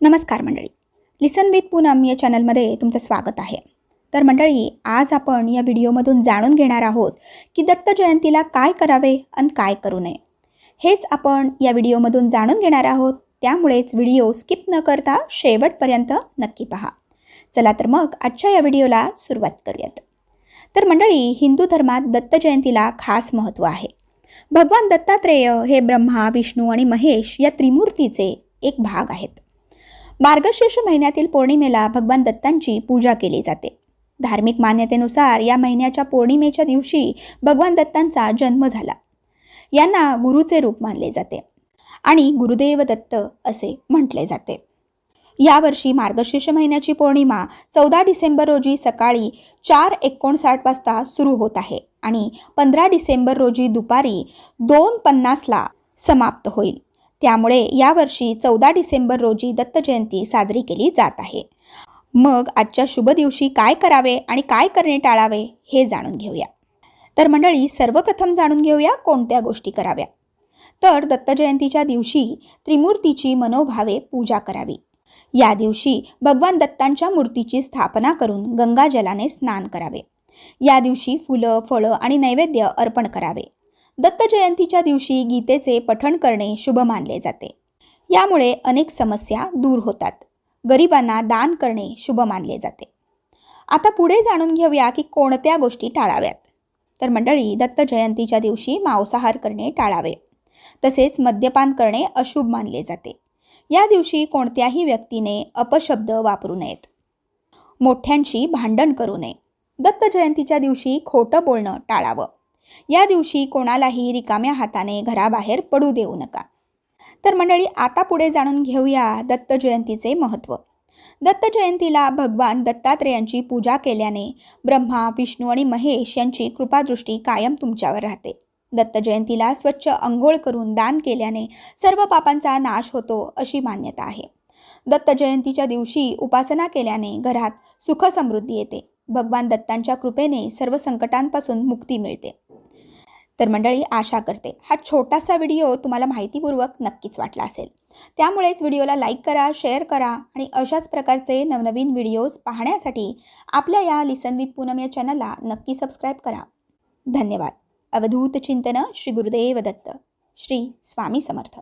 नमस्कार मंडळी. लिसन विथ पूनम या चॅनलमध्ये तुमचं स्वागत आहे. तर मंडळी आज आपण या व्हिडिओमधून जाणून घेणार आहोत की दत्त जयंतीला काय करावे आणि काय करू नये. हेच आपण या व्हिडिओमधून जाणून घेणार आहोत. त्यामुळेच व्हिडिओ स्किप न करता शेवटपर्यंत नक्की पहा. चला तर मग आजच्या या व्हिडिओला सुरुवात करूयात. तर मंडळी हिंदू धर्मात दत्त जयंतीला खास महत्त्व आहे. भगवान दत्तात्रेय हे ब्रह्मा विष्णू आणि महेश या त्रिमूर्तीचे एक भाग आहेत. मार्गशीर्ष महिन्यातील पौर्णिमेला भगवान दत्तांची पूजा केली जाते. धार्मिक मान्यतेनुसार या महिन्याच्या पौर्णिमेच्या दिवशी भगवान दत्तांचा जन्म झाला. यांना गुरुचे रूप मानले जाते आणि गुरुदेव दत्त असे म्हटले जाते. यावर्षी मार्गशीर्ष महिन्याची पौर्णिमा चौदा डिसेंबर रोजी सकाळी चार एकोणसाठ वाजता सुरू होत आहे आणि पंधरा डिसेंबर रोजी दुपारी दोन पन्नासला समाप्त होईल. त्यामुळे यावर्षी चौदा डिसेंबर रोजी दत्त जयंती साजरी केली जात आहे. मग आजच्या शुभ दिवशी काय करावे आणि काय करणे टाळावे हे जाणून घेऊया. तर मंडळी सर्वप्रथम जाणून घेऊया कोणत्या गोष्टी कराव्या. तर दत्त जयंतीच्या दिवशी त्रिमूर्तीची मनोभावे पूजा करावी. या दिवशी भगवान दत्तांच्या मूर्तीची स्थापना करून गंगाजलाने स्नान करावे. या दिवशी फुलं फळं आणि नैवेद्य अर्पण करावे. दत्त जयंतीच्या दिवशी गीतेचे पठण करणे शुभ मानले जाते. यामुळे अनेक समस्या दूर होतात. गरिबांना दान करणे शुभ मानले जाते. आता पुढे जाणून घेऊया की कोणत्या गोष्टी टाळाव्यात. तर मंडळी दत्त जयंतीच्या दिवशी मांसाहार करणे टाळावे. तसेच मद्यपान करणे अशुभ मानले जाते. या दिवशी कोणत्याही व्यक्तीने अपशब्द वापरू नयेत. मोठ्यांशी भांडण करू नये. दत्त जयंतीच्या दिवशी खोटं बोलणं टाळावं. या दिवशी कोणालाही रिकाम्या हाताने घराबाहेर पडू देऊ नका. तर मंडळी आता पुढे जाणून घेऊया दत्त जयंतीचे महत्त्व. दत्त जयंतीला भगवान दत्तात्रेयांची पूजा केल्याने ब्रह्मा विष्णू आणि महेश यांची कृपादृष्टी कायम तुमच्यावर राहते. दत्त जयंतीला स्वच्छ अंघोळ करून दान केल्याने सर्व पापांचा नाश होतो अशी मान्यता आहे. दत्त जयंतीच्या दिवशी उपासना केल्याने घरात सुख समृद्धी येते. भगवान दत्तांच्या कृपेने सर्व संकटांपासून मुक्ती मिळते. तर मंडळी आशा करते हा छोटासा व्हिडिओ तुम्हाला माहितीपूर्वक नक्कीच वाटला असेल. त्यामुळेच व्हिडिओला लाईक करा शेअर करा आणि अशाच प्रकारचे नवनवीन व्हिडिओज पाहण्यासाठी आपल्या या लिसन विथ पूनम या चॅनलला नक्की सबस्क्राईब करा. धन्यवाद. अवधूत चिंतन श्री गुरुदेव दत्त. श्री स्वामी समर्थ.